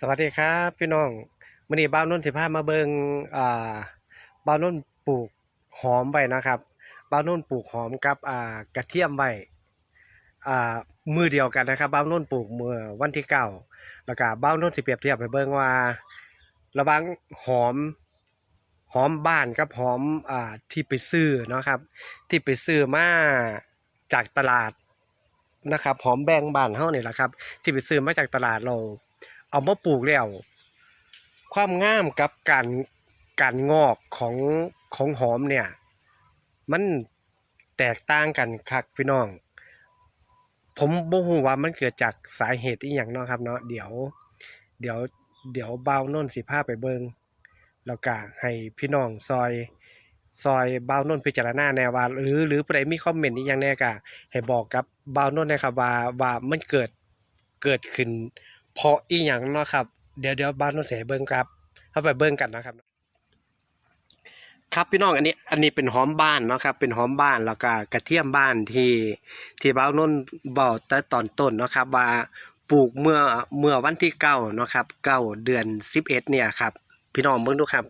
สวัสดีครับพี่น้องมื้อนี้บ้าวนนท์สิพามาเบิงอ่าบ้าวนนท์ปลูกหอมไว้นะครับบ้าวนนท์ปลูกหอมกับอ่ากระเทียมไว้อ่ามือเดียวกันนะครับบ้าวนนท์ปลูกเมื่อวันที่เก้าแล้วก็บ้าวนนท์สิเปรียบเทียบให้เบิงว่า ระหว่างหอมหอมบ้านกับหอมอ่าที่ไปซื้อเนาะครับ ที่ไปซื้อมาจากตลาดนะครับหอมแบงบ้านเฮานี่แหละครับ ที่ไปซื้อมาจากตลาดเรา เอามาปลูกแล้ว ความงามกับการการงอกของของหอมเนี่ย มันแตกต่างกันครับพี่น้อง ผมบ่ฮู้ว่ามันเกิดจากสาเหตุอีหยังเนาะครับเนาะเดี๋ยว เดี๋ยวเดี๋ยวเบาวนนท์สิพาไปเบิงแล้วก็ให้พี่น้องซอยซอยเบาวนนพิจารณาแน่ว่า หรือหรือผู้ใดมีคอมเมนต์อีหยังแน่ก็ให้บอกกับเบาวนนนะครับว่าว่ามันเกิดเกิดขึ้น เพราะอีหยังเนาะครับ เดี๋ยวเดี๋ยวบ้านโน้นเสียเบิ้งครับเข้าไปเบิ้งกันนะครับ ครับพี่น้องอันนี้อันนี้เป็นหอมบ้านเนาะครับ เป็นหอมบ้านแล้วก็กระเทียมบ้านที่ที่บ้านนนบอกแต่ตอนต้นเนาะครับว่าปลูกเมื่อเมื่อวันที่เก้าเนาะครับเก้าเดือนสิบเอ็ดเนี่ยครับ พี่น้องเบิ้งดูครับ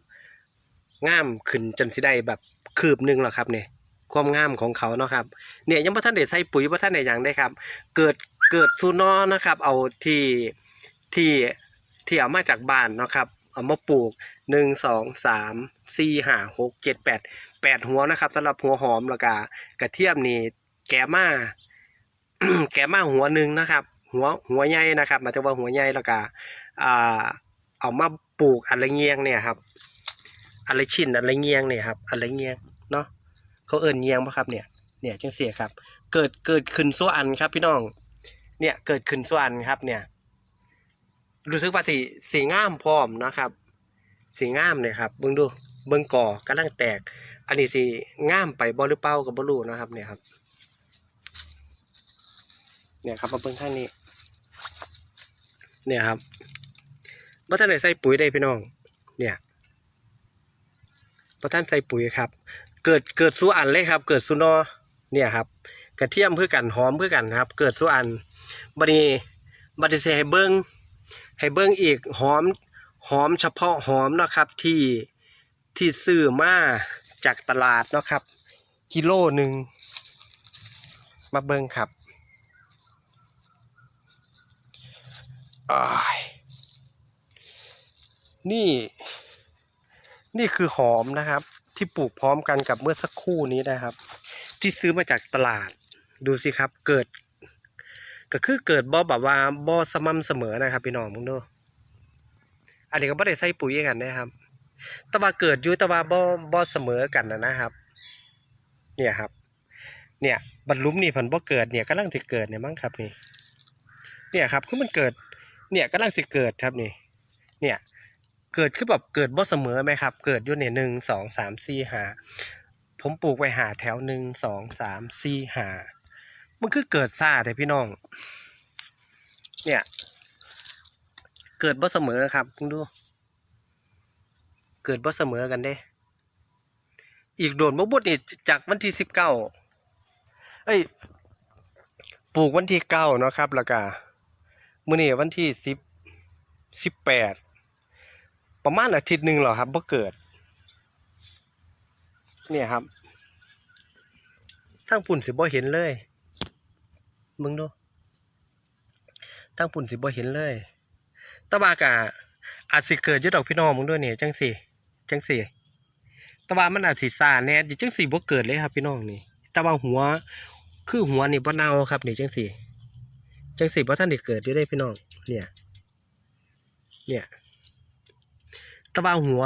ง่ามขึ้นจนสิได้แบบคืบหนึงแล้วครับเนี่ยความงามของเขาเนาะครับเนี่ยยังพ่ท่านได้ใส่ปุ๋ยพ่ท่านได้หยังได้ครับ เกิดเกิดซูนอนะครับ เอาที่ ที่ที่เอามาจากบ้านนะครับเอามาปลูกหนึ่งสองสามสี่ห้าหกเจ็ดแปดแปดหัวนะครับสำหรับหัวหอมแล้วก็กระเทียมนี่แกมาแกมาหัวหนึ่งนะครับ หัวหัวใหญ่นะครับหมายถึงว่าหัวใหญ่แล้วก็อ่าเอามาปลูกอะไรเงียงเนี่ยครับอะไรชิ้นอะไรเงียงเนี่ยครับอะไรเงียงเนาะเขาเอิ้นเงียงปะครับเนี่ยเนี่ยจังเสียครับ เกิดเกิดขึ้นส่วนอันครับพี่น้องเนี่ยเกิดขึ้นส่วนอันครับเนี่ย รู้สึกว่าสีสีงามพร้อมนะครับ สีงามเนี่ยครับเบิ่งดูเบิ่งก่อกำลังแตก อันนี้สีงามไปบ่หรือเปล่ากับบ่รู้นะครับเนี่ยครับเนี่ยครับมาเบิ่งข้างนี้ เนี่ยครับบ่ทันได้ใส่ปุ๋ยได้พี่น้องเนี่ยบ่ทันใส่ปุ๋ยครับ เกิดเกิดสู่อันเลยครับ เกิดสู่นอเนี่ยครับ กระเทียมเพื่อกันหอมเพื่อกันครับ เกิดสู่อันบัดนี้บัดนี้สิให้เบิ่ง ให้เบิ้งอีกหอมหอมเฉพาะหอมนะครับที่ที่ซื้อมาจากตลาดนะครับ กิโลหนึ่งมาเบิ้งครับนี่นี่คือหอมนะครับ ที่ปลูกพร้อมกันกับเมื่อสักครู่นี้นะครับ ที่ซื้อมาจากตลาดดูสิครับ เกิด ก็คือเกิดบ่แบบว่าบ่สม่ำเสมอนะครับ พี่น้องมึงดูอันนี้ก็บ่ได้ใส่ปุ๋ยกันนะครับต่ว่าเกิดอยู่ต่ว่าบ่บ่เสมอกันนะนะครับ เนี่ยครับ เนี่ยบรรลุมนี่เพันบ่เกิดเนี่ยกำลังสิเกิดเนี่ยมั้งครับนี่ เนี่ยครับคือมันเกิด เนี่ยกำลังสิเกิดครับนี่ เนี่ยเกิดคือแบบเกิดบ่เสมอไหมครับ เกิดอยู่เนี่ยหนึ่งสองสามสี่หาผมปลูกไว้หาแถวหนึ่งสองสามสี่หา มันคือเกิดซ่าแต่พี่น้อง เนี่ย เกิดบ่เสมอครับคุณดู เกิดบ่เสมอกันเด้ อีกโดนบ่บุดนี่จากวันที่สิบเก้าเอ้ยปลูกวันที่เก้าเนาะครับแล้วก็มื้อนี้วันที่สิบสิบแปดประมาณอาทิตย์หนึ่งหรอครับบ่เกิด เนี่ยครับทั้งปุ่นสิบ่เห็นเลย มึงดูทั้งปุ่นสิบ่เห็นเลยตะบากะอาจสิเกิดยู่ดอกพี่น้องมึงด้วยเนี่ยจังสี่จังสี่ตะบามันอาจสิซาแน่จังสี่บ่เกิดเลยครับพี่น้องนี่ตะบาหัว คือหัวนี่บ่เน่าครับนี่จังสี่จังสี่บ่ท่านได้เกิดอยู่ได้พี่น้องเนี่ย เนี่ยตะบาหัว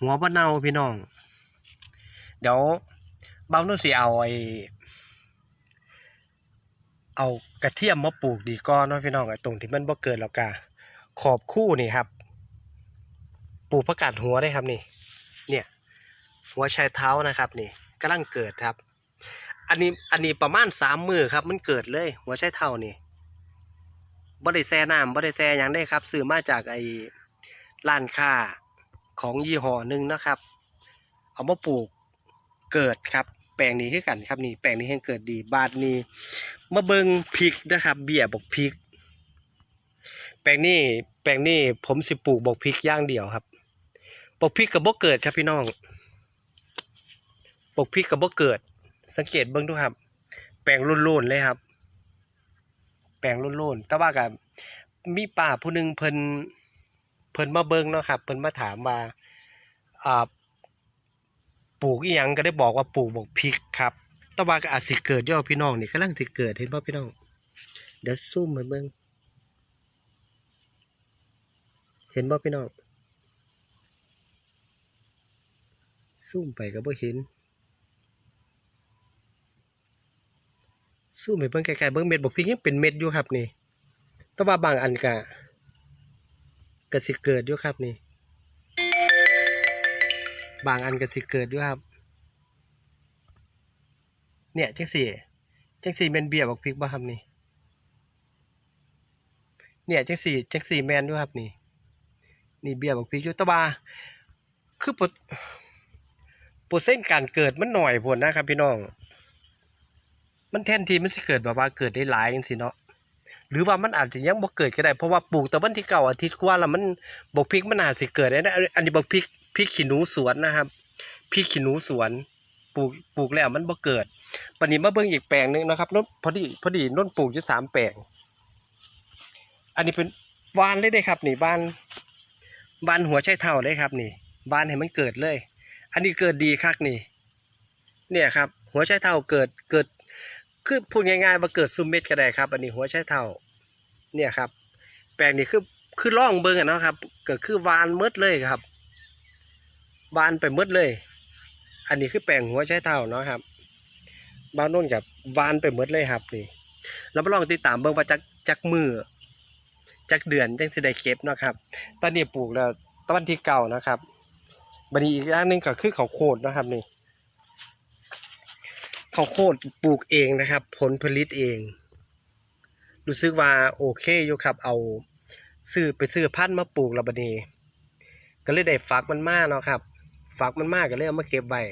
หัวบ่เน่าพี่น้องเดี๋ยวเบาโน่นสิเอาไอ้ เอากระเทียมมาปลูกดีก่อนเนาะพี่น้องไอ้ตรงที่มันบ่เกิดแล้วกะขอบคู่นี่ครับ ปลูกประกาศหัวได้ครับนี่ เนี่ย หัวชายเท้านะครับนี่กำลังเกิดครับ อันนี้อันนี้ประมาณสามมือครับ มันเกิดเลย หัวชายเท้านี่บ่ได้แซ่น้ำบ่ได้แซ่ยังได้ครับซื้อมาจากไอ้ร้านค้าของยี่ห้อหนึ่งนะครับ เอามาปลูกเกิดครับ แปลงนี้คือกันครับนี่แปลงนี้ให้เกิดดีบาทนี้ มาเบิงพริกนะครับ เบี้ยบอกพริก แปลงนี้แปลงนี้ผมสิปลูกบอกพริกย่างเดียวครับบอกพริกกับบ่เกิดครับพี่น้องบอกพริกกับบ่เกิด สังเกตเบิ่งดูครับ แปลงรุ่นๆเลยครับ แปลงรุ่นๆแต่ว่ากับมีป้าผู้หนึ่งเพิ่นเพิ่นมาเบิ่งเนาะครับเพิ่นมาถามว่าอ่าปลูกอีหยังก็ได้บอกว่าปลูกบอกพริกครับ ต่ว่าก็อาจสิเกิดยู่พี่น้องนี่กำลังสิเกิดเห็นบ่ะพี่น้อง เดี๋ยวซูมให้เบิ่งเห็นบ่ะพี่น้องซูมไปก็บ่เห็นซูมให้เบิ่งไกลๆเบิ่งเม็ดบอกพริกยังเป็นเม็ดอยู่ครับนี่แต่ว่าบางอันก็ก็สิเกิดอยู่ครับนี่ บางอันก็สิเกิดอยู่ครับ เนี่ยจังสี่จังสี่แมนเบียบอกพริกบ่ครับนี่เนี่ยจังสี่จังสี่แมนด้วยครับนี่นี่เบียบอกพริกอยู่ตะบาคือปอร์เปอร์เซ็นการเกิดมันหน่อยพนนะครับ พี่น้อง มันแทนที่มันสิเกิดแบบว่าเกิดได้หลายจังซี่เนาะหรือว่ามันอาจจะยังบ่เกิดก็ได้เพราะว่าปลูกแต่วันที่เก่าอาทิตย์กว่าแล้วมันบอกพริกมันอาจสิเกิดได้นะอันนี้บอกพริกพริกขี้หนูสวนนะครับพริกขี้หนูสวน ปลูกปลูกแล้วมันบ่เกิด ปันนี้มาเบิ่งอีกแปลงหนึ่งนะครับนุ่นพอดีพอดีนุ่นปลูกอยู่สามแปลง อันนี้เป็นบานเลยได้ครับ นี่บานบานหัวไชเท่าเลยครับ นี่บานให้มันเกิดเลย อันนี้เกิดดีคักนี่ เนี่ยครับ หัวไชเท่าเกิดเกิดคือพูดง่ายๆว่าเกิดซุมเม็ดก็ได้ครับ อันนี้หัวไชเท่า เนี่ยครับ แปลงนี้คือคือร่องเบิ่งอะนะครับเกิดคือวานมืดเลยครับวานไปมืดเลย อันนี้คือแปลงหัวไชเท่าเนาะครับ บ้านโน้นกับวานไปหมดเลยครับนี่แล้วมาลองติดตามเบิ่งว่าจักจักมือจักเดือนจังสิได้เก็บนะครับ ตอนนี้ปลูกแล้วตอนที่เก่านะครับบัดนี้อีกอย่างหนึ่งก็คือข้าโพดนะครับนี่เขาโพดปลูกเองนะครับ ผลผลิตเอง รู้สึกว่าโอเคอยู่ครับ เอาซื้อไปซื้อพันธุ์มาปลูกแล้วบัดนี้ ก็เลยได้ฝักมันมาเนาะครับฝักมันมาก็เลยเอามาเก็บไว้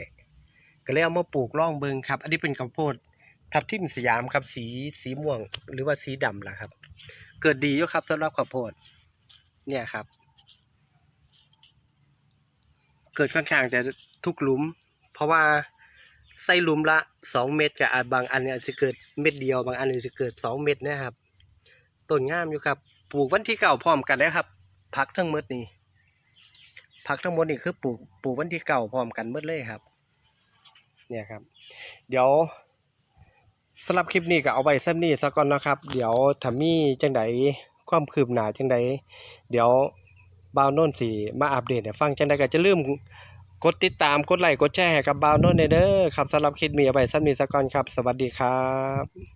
ก็เลยเอามาปลูกร่องเบิงครับ อันนี้เป็นข้าวโพดทับทิมสยามครับสีสีม่วงหรือว่าสีดำล่ะครับ เกิดดีอยู่ครับสำหรับข้าวโพดเนี่ยครับ เกิดค่อนข้างจะทุกหลุม เพราะว่าใส่หลุมละสองเม็ดกับบางอันเนี่ยจะเกิดเม็ดเดียวบางอันอาจจะเกิดสองเม็ดนะครับต้นงามอยู่ครับ ปลูกวันที่เก่าพร้อมกันนะครับพักทั้งหมดนี่พักทั้งหมดนี่คือปลูกปลูกวันที่เก่าพร้อมกันหมดเลยครับ เนี่ยครับ เดี๋ยวสำหรับคลิปนี้ก็เอาไว้ซ้ำนี้ซะก่อนนะครับ เดี๋ยวถ้ามีจังใดความคืบหน้าจังใดเดี๋ยวบ่าวโน่นสีมาอัปเดตให้ฟังจังใดก็จะลืมกดติดตามกดไลค์กดแชร์ให้กับบ่าวโน่นเด้อครับสำหรับคลิปนี้เอาไว้ซ้ำนี้ซะก่อนครับ สวัสดีครับ